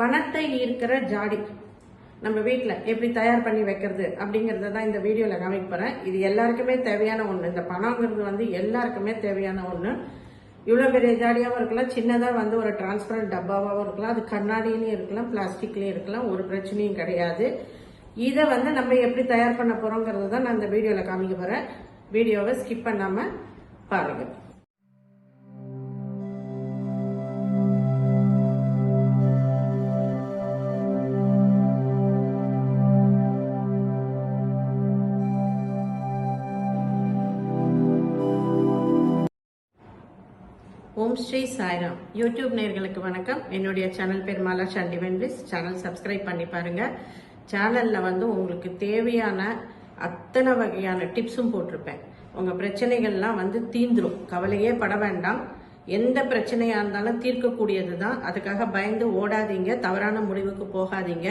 பணத்தை ஈர்க்கிற ஜாடி. நம்ம வீட்டில் எப்படி தயார் பண்ணி வைக்கிறது அப்படிங்கிறத தான் இந்த வீடியோவில் காமிக்க போகிறேன் இது எல்லாருக்குமே தேவையான ஒன்று இந்த பணங்கிறது வந்து எல்லாருக்குமே தேவையான ஒன்று இவ்வளோ பெரிய ஜாடியாகவும் இருக்கலாம் சின்னதாக வந்து ஒரு டிரான்ஸ்பரண்ட் டப்பாவாகவும் இருக்கலாம் அது கண்ணாடியிலையும் இருக்கலாம் பிளாஸ்டிக்லேயும் இருக்கலாம் ஒரு பிரச்சனையும் கிடையாது. இதை வந்து நம்ம எப்படி தயார் பண்ண போகிறோங்கிறது தான் நான் இந்த வீடியோவில் காமிக்க போகிறேன் வீடியோவை ஸ்கிப் பண்ணாமல் பாருங்கள் ஓம் ஸ்ரீ சாய்ராம். யூடியூப் நேர்களுக்கு வணக்கம். என்னுடைய சேனல் பேர் மாலா சாண்டி வென்ரிஸ் சேனல் சப்ஸ்கிரைப் பண்ணி பாருங்க. சேனலில் வந்து உங்களுக்கு தேவையான அத்தனை வகையான டிப்ஸும் போட்டிருப்பேன். உங்கள் பிரச்சனைகள்லாம் வந்து தீந்துடும் கவலையே பட வேண்டாம். எந்த பிரச்சனையாக இருந்தாலும் தீர்க்கக்கூடியது தான் அதுக்காக பயந்து ஓடாதீங்க. தவறான முடிவுக்கு போகாதீங்க.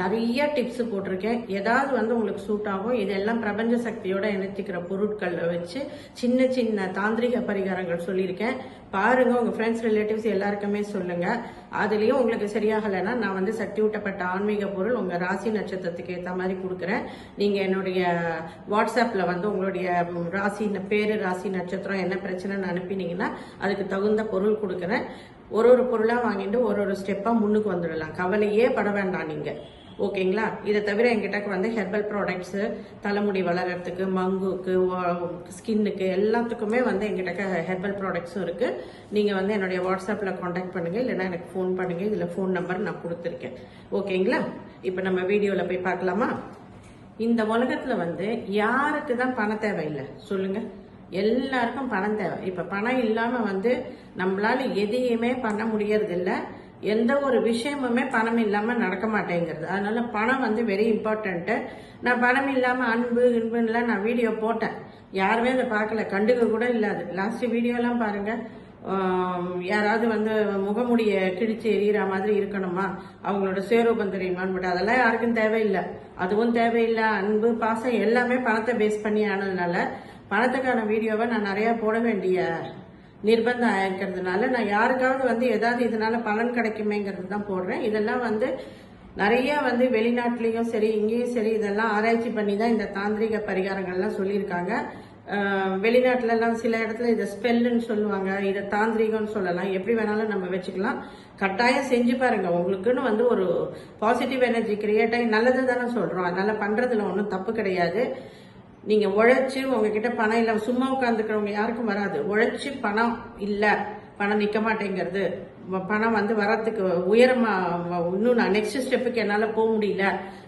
நிறைய டிப்ஸ் போட்டிருக்கேன். ஏதாவது வந்து உங்களுக்கு சூட் ஆகும். இதெல்லாம் பிரபஞ்ச சக்தியோட இணைச்சிக்கிற பொருட்களை வச்சு சின்ன சின்ன தாந்திரிக பரிகாரங்கள் சொல்லியிருக்கேன். பாருங்க உங்க ஃப்ரெண்ட்ஸ் ரிலேட்டிவ்ஸ் எல்லாருக்குமே சொல்லுங்க. அதுலயும் உங்களுக்கு சரியாகலைன்னா நான் வந்து சக்தி ஊட்டப்பட்ட ஆன்மீக பொருள் உங்க ராசி நட்சத்திரத்துக்கு ஏற்ற மாதிரி கொடுக்குறேன். நீங்க என்னுடைய வாட்ஸ்அப்ல வந்து உங்களுடைய ராசி பேரு ராசி நட்சத்திரம் என்ன பிரச்சனைன்னு அனுப்பினீங்கன்னா அதுக்கு தகுந்த பொருள் கொடுக்குறேன். ஒரு ஒரு பொருளா வாங்கிட்டு ஒரு ஒரு ஸ்டெப்பா முன்னுக்கு வந்துடலாம். கவலையே பட வேண்டாம் நீங்க. ஓகேங்களா? இதை தவிர எங்கிட்ட வந்து ஹெர்பல் ப்ராடக்ட்ஸு தலைமுடி வளர்கிறதுக்கு மங்குக்கு ஸ்கின்னுக்கு எல்லாத்துக்குமே வந்து எங்கிட்ட ஹெர்பல் ப்ராடக்ட்ஸும் இருக்குது நீங்கள் வந்து என்னுடைய வாட்ஸ்அப்பில் காண்டாக்ட் பண்ணுங்கள் இல்லைனா எனக்கு ஃபோன் பண்ணுங்கள் இதில் ஃபோன் நம்பர் நான் கொடுத்துருக்கேன். ஓகேங்களா? இப்போ நம்ம வீடியோவில் போய் பார்க்கலாமா? இந்த உலகத்தில் வந்து யாருக்கு தான் பணம் தேவையில்லை? சொல்லுங்கள் எல்லாருக்கும் பணம் தேவை. இப்போ பணம் இல்லாமல் வந்து நம்மளால எதையுமே பண்ண முடியறதில்ல. எந்த ஒரு விஷயமுமே பணம் இல்லாமல் நடக்க மாட்டேங்கிறது. அதனால பணம் வந்து வெரி இம்பார்ட்டண்ட்டு நான் பணம் இல்லாமல் அன்பு இன்புலாம் நான் வீடியோ போட்டேன். யாருமே அதை பார்க்கல. கண்டுக்க கூட இல்லாது. லாஸ்ட்டு வீடியோலாம் பாருங்கள் யாராவது வந்து முகமுடிய கிழிச்சு எறிகிற மாதிரி இருக்கணுமா? அவங்களோட சேரூபம் தெரியுமான்னு பட் அதெல்லாம் யாருக்கும் தேவையில்லை. அதுவும் தேவையில்லை. அன்பு பாசம் எல்லாமே பணத்தை பேஸ் பண்ணி ஆனதுனால பணத்துக்கான வீடியோவை நான் நிறையா போட வேண்டிய நிர்பந்தம் ஆயிருக்கிறதுனால நான் யாருக்காவது வந்து ஏதாவது இதனால பலன் கிடைக்குமேங்கிறது தான் போடுறேன். இதெல்லாம் வந்து நிறைய வந்து வெளிநாட்டிலையும் சரி இங்கேயும் சரி இதெல்லாம் ஆராய்ச்சி பண்ணி தான் இந்த தாந்திரிக பரிகாரங்கள்லாம் சொல்லியிருக்காங்க. வெளிநாட்டிலலாம் சில இடத்துல இதை ஸ்பெல்லுன்னு சொல்லுவாங்க இதை தாந்திரிகம்னு சொல்லலாம். எப்படி வேணாலும் நம்ம வச்சுக்கலாம். கட்டாயம் செஞ்சு பாருங்கள் உங்களுக்குன்னு வந்து ஒரு பாசிட்டிவ் எனர்ஜி கிரியேட் ஆகி நல்லது தானே சொல்கிறோம் அதனால் பண்ணுறதுல ஒன்றும் தப்பு கிடையாது. நீங்க உழைச்சி உங்ககிட்ட பணம் இல்ல சும்மா உட்காந்துக்கிறவங்க யாருக்கும் வராது. உழைச்சி பணம் இல்ல பணம் நிக்க மாட்டேங்கிறது. பணம் வந்து வரத்துக்கு உயரமா இன்னும் நான் நெக்ஸ்ட் ஸ்டெப்புக்கு என்னால போக முடியல.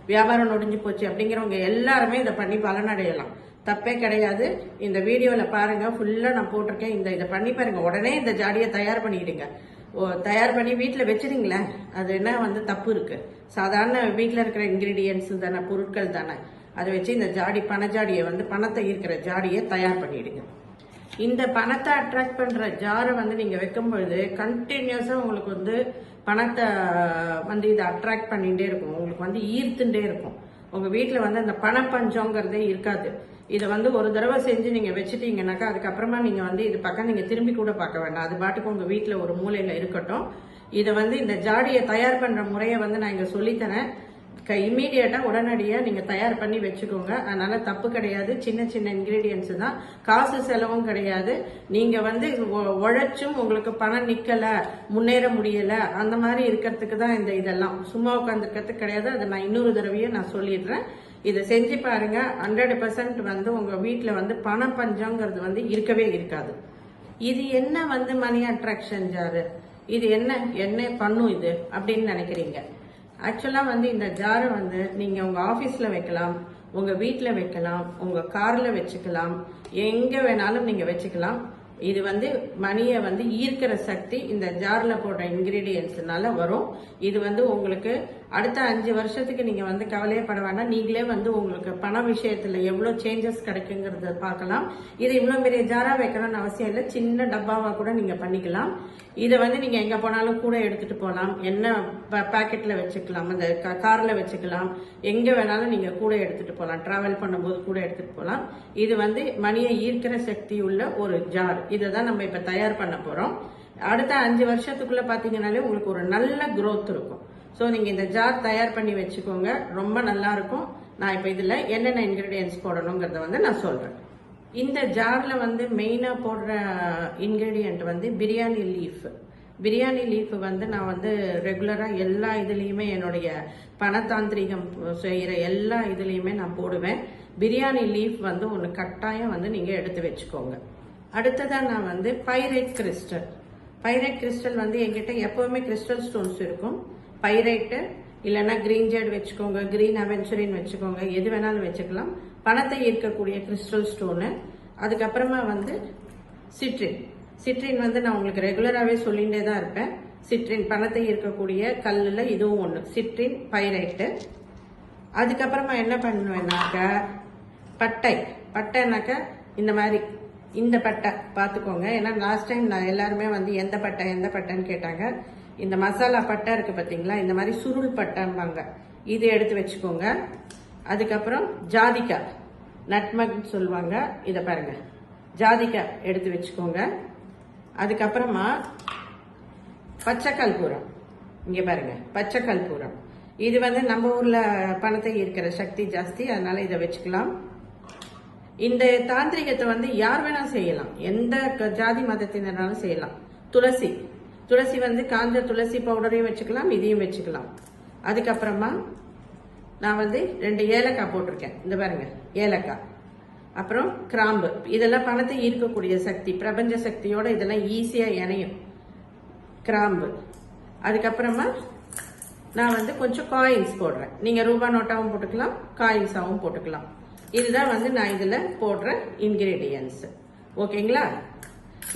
வியாபாரம் நொடிஞ்சு போச்சு அப்படிங்கிறவங்க எல்லாருமே இதை பண்ணி பலனடையலாம். தப்பே கிடையாது. இந்த வீடியோல பாருங்க. ஃபுல்லா நான் போட்டிருக்கேன். இந்த இதை பண்ணி பாருங்க. உடனே இந்த ஜாடியை தயார் பண்ணிடுங்க. ஓ, தயார் பண்ணி வீட்டில் வச்சுருங்களேன் அது என்ன வந்து தப்பு இருக்கு. சாதாரண வீட்டில் இருக்கிற இன்கிரீடியன்ஸ் தானே பொருட்கள் தானே. அதை வச்சு இந்த ஜாடி பண ஜாடியை வந்து பணத்தை ஈர்க்கிற ஜாடியை தயார் பண்ணிடுங்க. இந்த பணத்தை அட்ராக்ட் பண்ணுற ஜாரை வந்து நீங்கள் வைக்கும் பொழுது கண்டினியூஸாக உங்களுக்கு வந்து பணத்தை வந்து இதை அட்ராக்ட் பண்ணிகிட்டே இருக்கும். உங்களுக்கு வந்து ஈர்த்துட்டே இருக்கும். உங்கள் வீட்டில் வந்து அந்த பணப்பஞ்சங்கிறதே இருக்காது. இதை வந்து ஒரு தடவை செஞ்சு நீங்கள் வச்சுட்டீங்கன்னாக்கா அதுக்கப்புறமா நீங்கள் வந்து இது பக்கம் நீங்கள் திரும்பி கூட பார்க்க வேண்டாம். அது பாட்டுக்கு உங்கள் வீட்டில் ஒரு மூலையில் இருக்கட்டும். இதை வந்து இந்த ஜாடியை தயார் பண்ணுற முறையை வந்து நான் இங்கே சொல்லித்தரேன். இம்மீடியட்டாக உடனடியாக நீங்கள் தயார் பண்ணி வச்சுக்கோங்க. அதனால் தப்பு கிடையாது. சின்ன சின்ன இன்க்ரீடியன்ஸு தான். காசு செலவும் கிடையாது. நீங்கள் வந்து உழைச்சும் உங்களுக்கு பணம் நிற்கலை முன்னேற முடியலை அந்த மாதிரி இருக்கிறதுக்கு தான் இந்த இதெல்லாம். சும்மா உட்காந்துருக்கிறதுக்கு கிடையாது. அதை நான் இன்னொரு தடவையும் நான் சொல்லிடுறேன். இதை செஞ்சு பாருங்கள் ஹண்ட்ரட் பர்சன்ட் வந்து உங்கள் வீட்டில் வந்து பண பஞ்சங்கிறது வந்து இருக்கவே இருக்காது. இது என்ன வந்து மணி அட்ராக்ஷன் ஜாரு? இது என்ன? என்ன பண்ணும் இது? அப்படின்னு நினைக்கிறீங்க. ஆக்சுவலா வந்து இந்த ஜாரை வந்து நீங்க உங்க ஆபீஸ்ல வைக்கலாம் உங்க வீட்டில் வைக்கலாம் உங்க கார்ல வச்சுக்கலாம் எங்க வேணாலும் நீங்க வச்சுக்கலாம். இது வந்து மணியை வந்து ஈர்க்கிற சக்தி இந்த ஜார்ல போடுற இன்கிரீடியன்ஸ்னால வரும். இது வந்து உங்களுக்கு அடுத்த அஞ்சு வருஷத்துக்கு நீங்க வந்து கவலையே பட வேண்டாம். நீங்களே வந்து உங்களுக்கு பண விஷயத்துல எவ்வளவு சேஞ்சஸ் கிடைக்குங்கிறத பார்க்கலாம். இது இவ்வளவு பெரிய ஜாரா வைக்கணும்னு அவசியம் இல்லை. சின்ன டப்பாவா கூட நீங்க பண்ணிக்கலாம். இதை வந்து நீங்க எங்க போனாலும் கூட எடுத்துட்டு போகலாம் என்ன பாக்கெட்ல வச்சுக்கலாம். அந்த க- கார்ல வச்சுக்கலாம். எங்க வேணாலும் நீங்க கூட எடுத்துட்டு போகலாம் டிராவல் பண்ணும்போது கூட எடுத்துட்டு போகலாம் இது வந்து மணியை ஈர்க்கிற சக்தி உள்ள ஒரு ஜார் இதை தான் நம்ம இப்ப தயார் பண்ண போறோம். அடுத்த அஞ்சு வருஷத்துக்குள்ள பாத்தீங்கன்னாலே உங்களுக்கு ஒரு நல்ல க்ரோத் இருக்கும். ஸோ நீங்கள் இந்த ஜார் தயார் பண்ணி வச்சுக்கோங்க. ரொம்ப நல்லா இருக்கும். நான் இப்போ இதில் என்னென்ன இன்க்ரீடியன்ஸ் போடணுங்கிறத வந்து நான் சொல்கிறேன் இந்த ஜாரில் வந்து மெயினாக போடுற இன்க்ரீடியண்ட் வந்து பிரியாணி லீஃப் பிரியாணி லீஃப் வந்து நான் வந்து ரெகுலராக எல்லா இதுலேயுமே என்னுடைய பணத்தாந்திரிகம் செய்கிற எல்லா இதுலேயுமே நான் போடுவேன். பிரியாணி லீஃப் வந்து ஒன்று கட்டாயம் வந்து நீங்கள் எடுத்து வச்சுக்கோங்க. அடுத்ததாக நான் வந்து பைரேட் கிறிஸ்டல். பைரைட் கிறிஸ்டல் வந்து எங்கிட்ட எப்போவுமே கிறிஸ்டல் ஸ்டோன்ஸ் இருக்கும். பைரைட்டு இல்லைன்னா கிரீன் ஜேட் வச்சுக்கோங்க கிரீன் அவென்ச்சரின் வச்சுக்கோங்க எது வேணாலும் வச்சுக்கலாம். பணத்தை ஈர்க்கக்கூடிய கிறிஸ்டல் ஸ்டோனு அதுக்கப்புறமா வந்து சிட்ரின் சிட்ரின் வந்து நான் உங்களுக்கு ரெகுலராகவே சொல்லிகிட்டே தான் இருப்பேன். சிட்ரின் பணத்தை ஈர்க்கக்கூடிய கல்லில் இதுவும் ஒன்று சிட்ரின் பைரைட்டு அதுக்கப்புறமா என்ன பண்ணுவேன்னாக்க பட்டை. பட்டைனாக்க இந்த மாதிரி இந்த பட்டை பார்த்துக்கோங்க. ஏன்னா லாஸ்ட் டைம் நான் எல்லாருமே வந்து எந்த பட்டை எந்த பட்டைன்னு கேட்டாங்க. இந்த மசாலா பட்டை இருக்குது பார்த்தீங்களா இந்த மாதிரி சுருள் பட்டைம்பாங்க. இது எடுத்து வச்சுக்கோங்க. அதுக்கப்புறம் ஜாதிக்காய் நட்மக்னு சொல்லுவாங்க. இதை பாருங்கள் ஜாதிக்காய் எடுத்து வச்சுக்கோங்க. அதுக்கப்புறமா பச்சை கற்பூரம் இங்கே பாருங்கள் பச்சை கற்பூரம் இது வந்து நம்ம ஊரில் பணத்தை ஈர்க்கிற சக்தி ஜாஸ்தி. அதனால் இதை வச்சுக்கலாம். இந்த தாந்திரிகத்தை வந்து யார் வேணா செய்யலாம். எந்த க- ஜாதி மதத்தினராலும் செய்யலாம். துளசி. துளசி வந்து காஞ்ச துளசி பவுடரையும் வச்சுக்கலாம் இதையும் வச்சுக்கலாம். அதுக்கப்புறமா நான் வந்து ரெண்டு ஏலக்காய் போட்டிருக்கேன். இந்த பாருங்க ஏலக்காய். அப்புறம் கிராம்பு. இதெல்லாம் பணத்தை ஈர்க்கக்கூடிய சக்தி பிரபஞ்ச சக்தியோட இதெல்லாம் ஈஸியாக இணையும். கிராம்பு. அதுக்கப்புறமா நான் வந்து கொஞ்சம் காயின்ஸ் போடுறேன். நீங்கள் ரூபா நோட்டாகவும் போட்டுக்கலாம் காயின்ஸாகவும் போட்டுக்கலாம். இதுதான் வந்து நான் இதுல போடுற இன்கிரீடியன்ஸ் ஓகேங்களா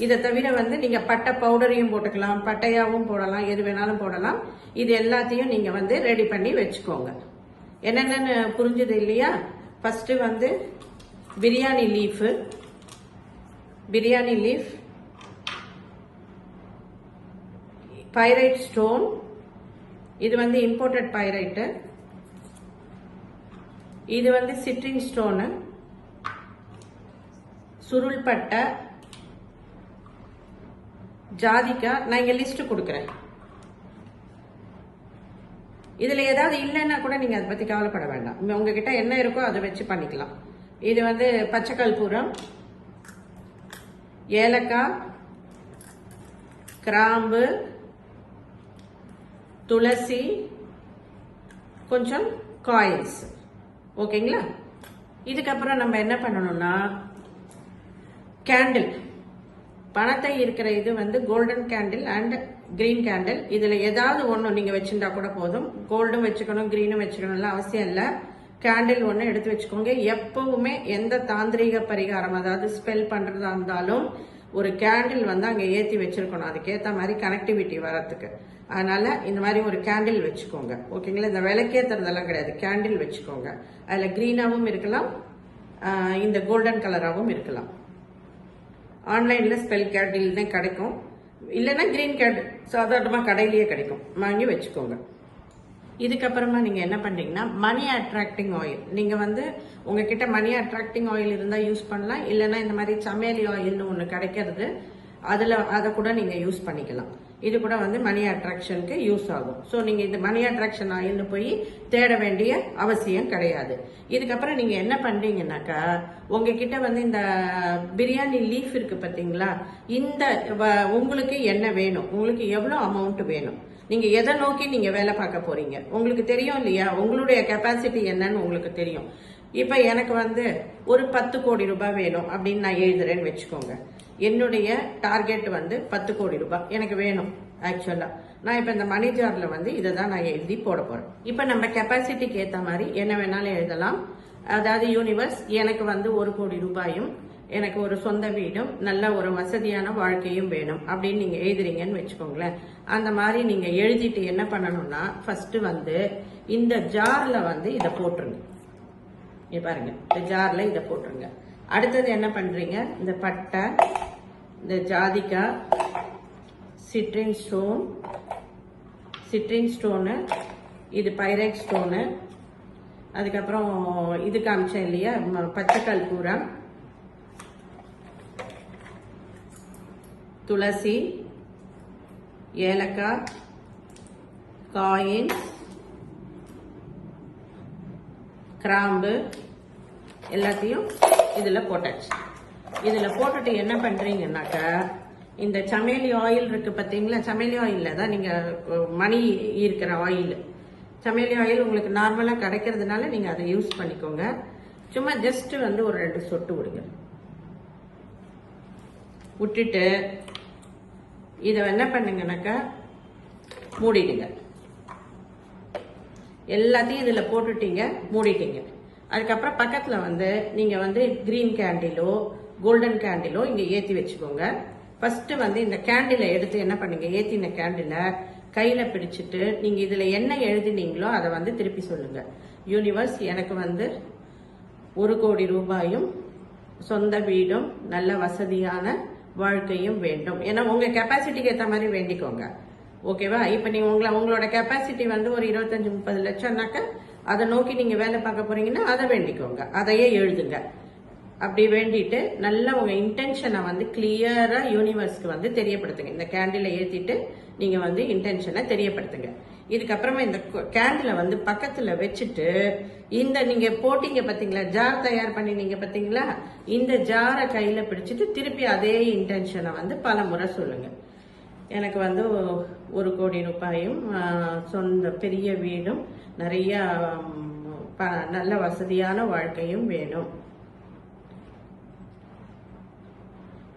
இதை தவிர வந்து நீங்க பட்டை பவுடரையும் போட்டுக்கலாம் பட்டையாவும் போடலாம் எது வேணாலும் போடலாம். இது எல்லாத்தையும் நீங்க வந்து ரெடி பண்ணி வச்சுக்கோங்க. என்னென்னு புரிஞ்சது இல்லையா? ஃபர்ஸ்ட் வந்து biryani leaf biryani leaf pyrite stone இது வந்து இம்போர்ட்டட் பைரைட்டு இது வந்து சிட்ரிங் ஸ்டோனு சுருள்பட்டை ஜாதிக்காய் நான் இங்கே லிஸ்ட்டு கொடுக்குறேன். இதில் ஏதாவது இல்லைன்னா கூட நீங்கள் அதை பற்றி கவலைப்பட வேண்டாம். உங்ககிட்ட என்ன இருக்கோ அதை வச்சு பண்ணிக்கலாம். இது வந்து பச்சை கற்பூரம் ஏலக்காய் கிராம்பு துளசி கொஞ்சம் காயின்ஸ் ஓகேங்களா? இதுக்கப்புறம் நம்ம என்ன பண்ணணும்னா கேண்டில் பணத்தை இருக்கிற இது வந்து golden candle and green candle இதுல ஏதாவது ஒன்று நீங்க வச்சிருந்தா கூட போதும். கோல்டும் வச்சுக்கணும் கிரீனும் வச்சுக்கணும்லாம் அவசியம் இல்லை. கேண்டில் ஒன்று எடுத்து வச்சுக்கோங்க. எப்பவுமே எந்த தாந்திரீக பரிகாரம் அதாவது ஸ்பெல் பண்றதா இருந்தாலும் ஒரு கேண்டில் வந்து அங்கே ஏற்றி வச்சிருக்கணும். அதுக்கேற்ற மாதிரி கனெக்டிவிட்டி வரத்துக்கு அதனால் இந்த மாதிரி ஒரு கேண்டில் வச்சுக்கோங்க. ஓகேங்களா? இந்த விளக்கேற்றுறதெல்லாம் கிடையாது. கேண்டில் வச்சுக்கோங்க. அதில் க்ரீனாகவும் இருக்கலாம். இந்த கோல்டன் கலராகவும் இருக்கலாம். ஆன்லைனில் ஸ்பெல் கேண்டில் தான் கிடைக்கும். இல்லைன்னா க்ரீன் கேண்டில் சாதாரணமாக கடையிலேயே கிடைக்கும். வாங்கி வச்சுக்கோங்க. இதுக்கப்புறமா நீங்க என்ன பண்றீங்கன்னா மணி அட்ராக்டிங் ஆயில் நீங்க வந்து உங்ககிட்ட மணி அட்ராக்டிங் ஆயில் இருந்தா யூஸ் பண்ணலாம். இல்லைன்னா இந்த மாதிரி சமையலி ஆயில்னு ஒன்று கிடைக்கிறது அதுல அதை கூட நீங்க யூஸ் பண்ணிக்கலாம். இது கூட வந்து மணி அட்ராக்ஷனுக்கு யூஸ் ஆகும். ஸோ நீங்க இந்த மணி அட்ராக்ஷன் ஆயில்னு போய் தேட வேண்டிய அவசியம் கிடையாது. இதுக்கப்புறம் நீங்க என்ன பண்றீங்கன்னாக்கா உங்ககிட்ட வந்து இந்த பிரியாணி லீஃப் இருக்கு பாத்தீங்களா? இந்த வ- உங்களுக்கு என்ன வேணும்? உங்களுக்கு எவ்வளோ அமௌண்ட் வேணும்? நீங்க எதை நோக்கி நீங்க வேலை பார்க்க போறீங்க? உங்களுக்கு தெரியும் இல்லையா? உங்களுடைய கெப்பாசிட்டி என்னன்னு உங்களுக்கு தெரியும். இப்ப எனக்கு வந்து ஒரு பத்து கோடி ரூபாய் வேணும் அப்படின்னு நான் எழுதுறேன்னு வச்சுக்கோங்க. என்னுடைய டார்கெட் வந்து பத்து கோடி ரூபாய் எனக்கு வேணும் ஆக்சுவலா நான் இப்ப இந்த மணி ஜார்ல வந்து இதை தான் நான் எழுதி போட போறேன். இப்ப நம்ம கெப்பாசிட்டிக்கு ஏத்த மாதிரி என்ன வேணாலும் எழுதலாம். அதாவது யூனிவர்ஸ் எனக்கு வந்து ஒரு கோடி ரூபாயும் எனக்கு ஒரு சொந்த வீடும் நல்ல ஒரு வசதியான வாழ்க்கையும் வேணும் அப்படின்னு நீங்க எழுதுறீங்கன்னு வச்சுக்கோங்களேன். அந்த மாதிரி நீங்க எழுதிட்டு என்ன பண்ணணும்னா ஃபர்ஸ்ட் வந்து இந்த ஜார்ல வந்து இதை போட்டுருங்க. இங்க பாருங்க இந்த ஜார்ல இதை போட்டுருங்க. அடுத்தது என்ன பண்றீங்க? இந்த பட்டை இந்த ஜாதிக்காய் சிட்ரின் ஸ்டோன் சிட்ரின் ஸ்டோனு இது பைரைட் ஸ்டோனு அதுக்கப்புறம் இது காமிச்சேன் இல்லையா ம- பச்சை கற்பூரம் துளசி ஏலக்காய் காயின் கிராம்பு எல்லாத்தையும் இதில் போட்டாச்சு. இதில் போட்டுட்டு என்ன பண்ணுறீங்கன்னாக்கா இந்த சமேலி ஆயில் இருக்குது பார்த்தீங்களா சமேலி ஆயிலில் தான் நீங்கள் மணி இருக்கிற ஆயில் சமேலி ஆயில் உங்களுக்கு நார்மலாக கிடைக்கிறதுனால நீங்கள் அதை யூஸ் பண்ணிக்கோங்க. சும்மா ஜஸ்ட்டு வந்து ஒரு ரெண்டு சொட்டு விடுங்க விட்டுட்டு இதை என்ன பண்ணுங்கனாக்கா மூடிடுங்க. எல்லாத்தையும் இதில் போட்டுட்டீங்க மூடிட்டீங்க. அதுக்கப்புறம் பக்கத்தில் வந்து நீங்கள் வந்து க்ரீன் கேண்டிலோ கோல்டன் கேண்டிலோ இங்கே ஏற்றி வச்சுக்கோங்க. ஃபஸ்ட்டு வந்து இந்த கேண்டிலை எடுத்து என்ன பண்ணுங்க ஏற்றின கேண்டிலை கையில் பிடிச்சிட்டு நீங்கள் இதில் என்ன எழுதினீங்களோ அதை வந்து திருப்பி சொல்லுங்கள் யூனிவர்ஸ் எனக்கு வந்து ஒரு கோடி ரூபாயும் சொந்த வீடும் நல்ல வசதியான வாழ்க்கையும் வேண்டும். ஏன்னா உங்க கெப்பாசிட்டிக்கு ஏற்ற மாதிரி வேண்டிக்கோங்க. ஓகேவா இப்போ நீங்க உங்களை உங்களோட கெப்பாசிட்டி வந்து ஒரு இருபத்தஞ்சு முப்பது லட்சம்னாக்க அதை நோக்கி நீங்க வேலை பார்க்க போறீங்கன்னா அதை வேண்டிக்கோங்க. அதையே எழுதுங்க. அப்படி வேண்டிட்டு நல்லா உங்க இன்டென்ஷனை வந்து கிளியரா யூனிவர்ஸ்க்கு வந்து தெரியப்படுத்துங்க. இந்த கேண்டிலை ஏத்திட்டு நீங்க வந்து இன்டென்ஷனை தெரியப்படுத்துங்க. இதுக்கப்புறமா இந்த கேண்டிலை வந்து பக்கத்தில் வச்சுட்டு இந்த நீங்கள் போட்டிங்க பார்த்தீங்களா ஜார் தயார் பண்ணினீங்க பார்த்தீங்களா இந்த ஜாரை கையில் பிடிச்சிட்டு திருப்பி அதே இன்டென்ஷனை வந்து பல முறை சொல்லுங்க. எனக்கு வந்து ஒரு கோடி ரூபாயும் சொந்த பெரிய வீடும் நிறைய ப- நல்ல வசதியான வாழ்க்கையும் வேணும்.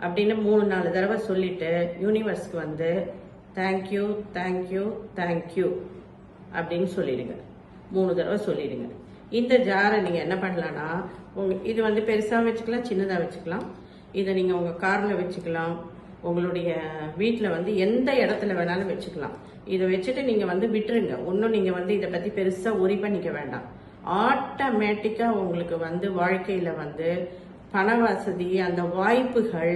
அப்படின்னு மூணு நாலு தடவை சொல்லிட்டு யூனிவர்ஸ்க்கு வந்து தேங்க்யூ தேங்க்யூ தேங்க்யூ அப்படின்னு சொல்லிடுங்க. மூணு தடவை சொல்லிடுங்க. இந்த ஜாரை நீங்கள் என்ன பண்ணலான்னா உங்க இது வந்து பெருசாக வச்சுக்கலாம் சின்னதாக வச்சுக்கலாம். இதை நீங்கள் உங்கள் காரில் வச்சுக்கலாம். உங்களுடைய வீட்டில் வந்து எந்த இடத்துல வேணாலும் வச்சுக்கலாம். இதை வச்சுட்டு நீங்கள் வந்து விட்டுருங்க. ஒன்றும் நீங்கள் வந்து இதை பற்றி பெருசாக உரி பண்ணிக்க வேண்டாம். ஆட்டோமேட்டிக்காக உங்களுக்கு வந்து வாழ்க்கையில் வந்து பண வசதி அந்த வாய்ப்புகள்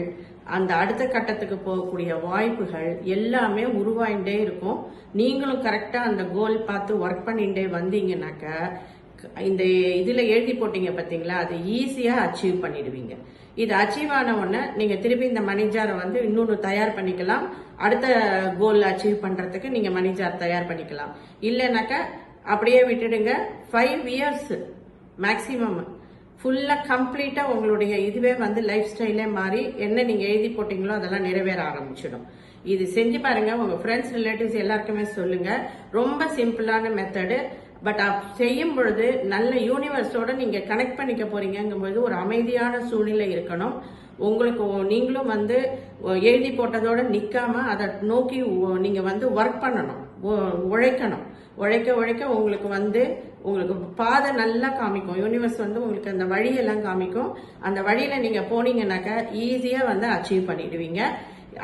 அந்த அடுத்த கட்டத்துக்கு போகக்கூடிய வாய்ப்புகள் எல்லாமே உருவாயிட்டே இருக்கும். நீங்களும் கரெக்டாக அந்த கோல் பார்த்து ஒர்க் பண்ணிகிட்டே வந்தீங்கன்னாக்க இந்த இதில் எழுதி போட்டீங்க பார்த்தீங்களா அதை ஈஸியாக அச்சீவ் பண்ணிடுவீங்க. இது அச்சீவ் ஆன உடனே நீங்கள் திருப்பி இந்த மணி ஜாரை வந்து இன்னொன்று தயார் பண்ணிக்கலாம். அடுத்த கோல் அச்சீவ் பண்ணுறதுக்கு நீங்கள் மணி ஜார் தயார் பண்ணிக்கலாம். இல்லைனாக்கா அப்படியே விட்டுடுங்க. ஃபைவ் இயர்ஸ் மேக்ஸிமம் ஃபுல்லாக கம்ப்ளீட்டாக உங்களுடைய இதுவே வந்து லைஃப் ஸ்டைலே மாறி என்ன நீங்கள் எழுதி போட்டிங்களோ அதெல்லாம் நிறைவேற ஆரம்பிச்சிடும். இது செஞ்சு பாருங்கள் உங்கள் ஃப்ரெண்ட்ஸ் ரிலேட்டிவ்ஸ் எல்லாருக்குமே சொல்லுங்கள் ரொம்ப சிம்பிளான மெத்தடு பட் செய்யும் பொழுது நல்ல யூனிவர்ஸோட நீங்கள் கனெக்ட் பண்ணிக்க போறீங்கங்கும்போது ஒரு அமைதியான சூழ்நிலை இருக்கணும். உங்களுக்கு ஒ- நீங்களும் வந்து எழுதி போட்டதோட நிற்காம அதை நோக்கி ஒ- வந்து ஒர்க் பண்ணணும். உழைக்கணும். உழைக்க உழைக்க உங்களுக்கு வந்து உங்களுக்கு பாதை நல்லா காமிக்கும். யூனிவர்ஸ் வந்து உங்களுக்கு அந்த வழியெல்லாம் காமிக்கும். அந்த வழியில நீங்கள் போனீங்கன்னாக்கா ஈஸியாக வந்து அச்சீவ் பண்ணிடுவீங்க.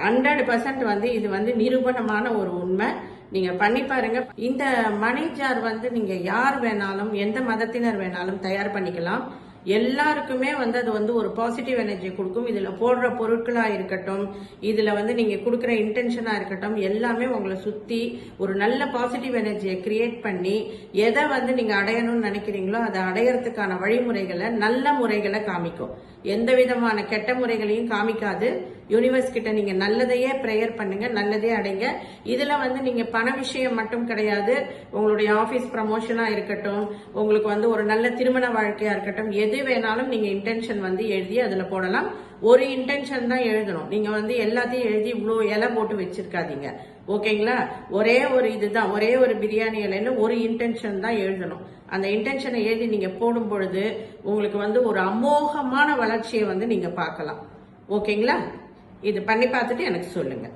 ஹண்ட்ரட் பர்சன்ட் வந்து இது வந்து நிரூபணமான ஒரு உண்மை. நீங்க பண்ணி பாருங்க. இந்த மணி ஜார் வந்து நீங்க யார் வேணாலும் எந்த மதத்தினர் வேணாலும் தயார் பண்ணிக்கலாம். எல்லாருக்குமே வந்து அது வந்து ஒரு பாசிட்டிவ் எனர்ஜி கொடுக்கும். இதுல போடுற பொருட்களா இருக்கட்டும் இதுல வந்து நீங்க கொடுக்குற இன்டென்ஷனா இருக்கட்டும் எல்லாமே உங்களை சுத்தி ஒரு நல்ல பாசிட்டிவ் எனர்ஜியை கிரியேட் பண்ணி எதை வந்து நீங்க அடையணும்னு நினைக்கிறீங்களோ அதை அடையறதுக்கான வழிமுறைகளை நல்ல முறைகளை காமிக்கும். எந்த விதமான கெட்ட முறைகளையும் காமிக்காது. யூனிவர்ஸ் கிட்ட நீங்க நல்லதையே ப்ரேயர் பண்ணுங்க நல்லதே அடைங்க. இதுல வந்து நீங்க பண விஷயம் மட்டும் கிடையாது. உங்களுடைய ஆபீஸ் ப்ரமோஷனா இருக்கட்டும் உங்களுக்கு வந்து ஒரு நல்ல திருமண வாழ்க்கையா இருக்கட்டும் எது வேணாலும் நீங்க இன்டென்ஷன் வந்து எழுதி அதுல போடலாம். ஒரு இன்டென்ஷன் தான் எழுதணும். நீங்க வந்து எல்லாத்தையும் எழுதி இவ்வளோ இலை போட்டு வச்சிருக்காதீங்க. ஓகேங்களா? ஒரே ஒரு இதுதான். ஒரே ஒரு பிரியாணி இலையில ஒரு இன்டென்ஷன் தான் எழுதணும். அந்த இன்டென்ஷனை எழுதி நீங்க போடும் பொழுது உங்களுக்கு வந்து ஒரு அமோகமான வளர்ச்சியை வந்து நீங்க பார்க்கலாம். ஓகேங்களா? இது பண்ணி பார்த்துட்டு எனக்கு சொல்லுங்கள்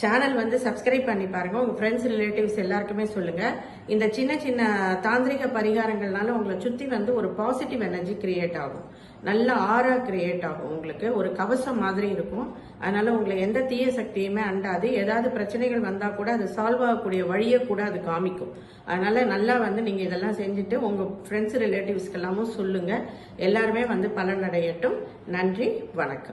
சேனல் வந்து சப்ஸ்கிரைப் பண்ணி பாருங்கள் உங்கள் ஃப்ரெண்ட்ஸ் ரிலேட்டிவ்ஸ் எல்லாருக்குமே சொல்லுங்கள் இந்த சின்ன சின்ன தாந்திரிக பரிகாரங்கள்னால உங்களை சுற்றி வந்து ஒரு பாசிட்டிவ் எனர்ஜி கிரியேட் ஆகும். நல்ல ஆரா கிரியேட் ஆகும். உங்களுக்கு ஒரு கவசம் மாதிரி இருக்கும். அதனால உங்களை எந்த தீய சக்தியுமே அண்டாது. ஏதாவது பிரச்சனைகள் வந்தால் கூட அது சால்வ் ஆகக்கூடிய வழியை கூட அது காமிக்கும். அதனால நல்லா வந்து நீங்கள் இதெல்லாம் செஞ்சுட்டு உங்கள் ஃப்ரெண்ட்ஸ் ரிலேட்டிவ்ஸ்க்கு எல்லாமும் சொல்லுங்கள் எல்லாருமே வந்து பலனடையட்டும். நன்றி வணக்கம்.